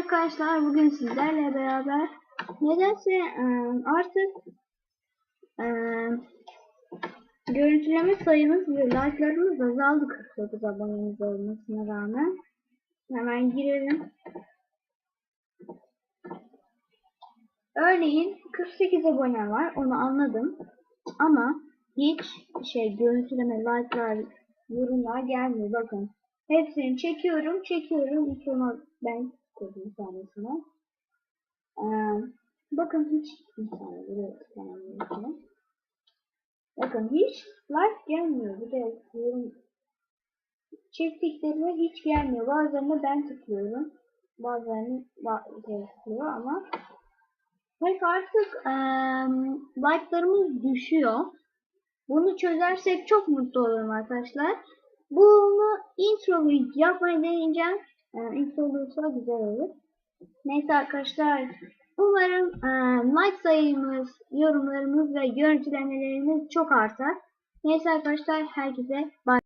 arkadaşlar bugün sizlerle beraber nedense e, artık e, görüntüleme sayımız ve like'larımız azaldı 49 abonemiz olmasına rağmen. Hemen girelim. Örneğin 48 abone var onu anladım ama hiç şey görüntüleme like'lar yorumlar gelmiyor bakın. Hepsini çekiyorum, çekiyorum. Ben tanesine. Ee, bakın hiç bir tane buraya Bakın hiç like gelmiyor. Bir de yorum çektiklerime hiç gelmiyor. Bazılarını ben tıklıyorum. Bazılarını ba- tıklıyor ama pek artık e, like'larımız düşüyor. Bunu çözersek çok mutlu olurum arkadaşlar. Bunu intro yapmayı deneyeceğim. Yani intro olursa güzel olur. Neyse arkadaşlar. Umarım e, like sayımız, yorumlarımız ve görüntülemelerimiz çok artar. Neyse arkadaşlar herkese bye.